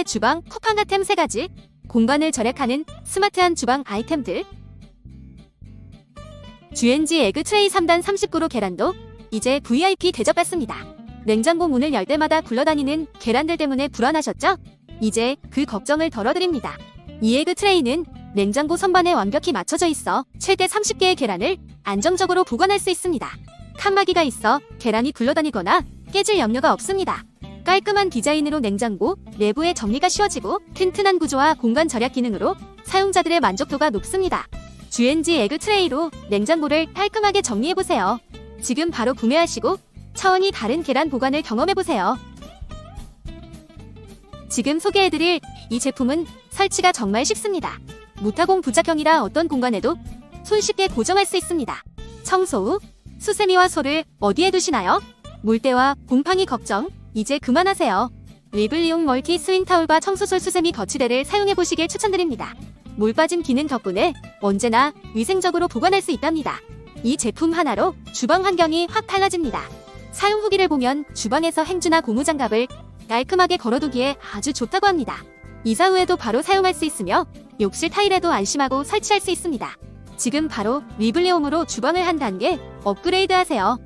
최고의 주방 쿠팡가템 3가지 공간을 절약하는 스마트한 주방 아이템들 GNG 에그 트레이 3단 39로 계란도 이제 VIP 대접받습니다. 냉장고 문을 열 때마다 굴러다니는 계란들 때문에 불안하셨죠? 이제 그 걱정을 덜어드립니다. 이 에그 트레이는 냉장고 선반에 완벽히 맞춰져 있어 최대 30개의 계란을 안정적으로 보관할 수 있습니다. 칸막이가 있어 계란이 굴러다니거나 깨질 염려가 없습니다. 깔끔한 디자인으로 냉장고 내부의 정리가 쉬워지고 튼튼한 구조와 공간 절약 기능으로 사용자들의 만족도가 높습니다. GNG 에그 트레이로 냉장고를 깔끔하게 정리해보세요. 지금 바로 구매하시고 차원이 다른 계란 보관을 경험해보세요. 지금 소개해드릴 이 제품은 설치가 정말 쉽습니다. 무타공 부착형이라 어떤 공간에도 손쉽게 고정할 수 있습니다. 청소 후 수세미와 소를 어디에 두시나요? 물때와 곰팡이 걱정 이제 그만하세요. 리블리용 멀티 스윙 타올과 청소솔 수세미 거치대를 사용해 보시길 추천드립니다. 물 빠짐 기능 덕분에 언제나 위생적으로 보관할 수 있답니다. 이 제품 하나로 주방 환경이 확 달라집니다. 사용 후기를 보면 주방에서 행주나 고무장갑을 깔끔하게 걸어두기에 아주 좋다고 합니다. 이사 후에도 바로 사용할 수 있으며 욕실 타일에도 안심하고 설치할 수 있습니다. 지금 바로 리블레홈으로 주방을 한 단계 업그레이드 하세요.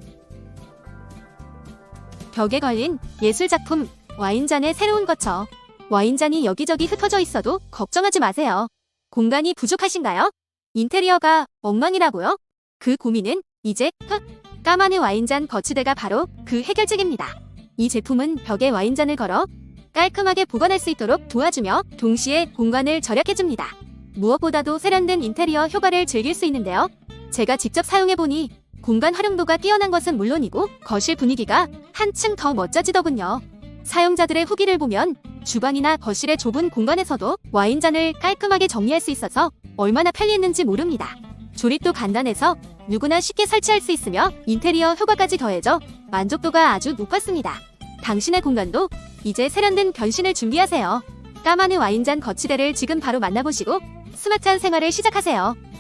벽에 걸린 예술작품 와인잔의 새로운 거처. 와인잔이 여기저기 흩어져 있어도 걱정하지 마세요. 공간이 부족하신가요? 인테리어가 엉망이라고요? 그 고민은 이제 흑! 까마는 와인잔 거치대가 바로 그 해결책입니다. 이 제품은 벽에 와인잔을 걸어 깔끔하게 보관할 수 있도록 도와주며 동시에 공간을 절약해줍니다. 무엇보다도 세련된 인테리어 효과를 즐길 수 있는데요. 제가 직접 사용해보니 공간 활용도가 뛰어난 것은 물론이고 거실 분위기가 한층 더 멋져지더군요. 사용자들의 후기를 보면 주방이나 거실의 좁은 공간에서도 와인잔을 깔끔하게 정리할 수 있어서 얼마나 편리했는지 모릅니다. 조립도 간단해서 누구나 쉽게 설치할 수 있으며 인테리어 효과까지 더해져 만족도가 아주 높았습니다. 당신의 공간도 이제 세련된 변신을 준비하세요. 까마는 와인잔 거치대를 지금 바로 만나보시고 스마트한 생활을 시작하세요.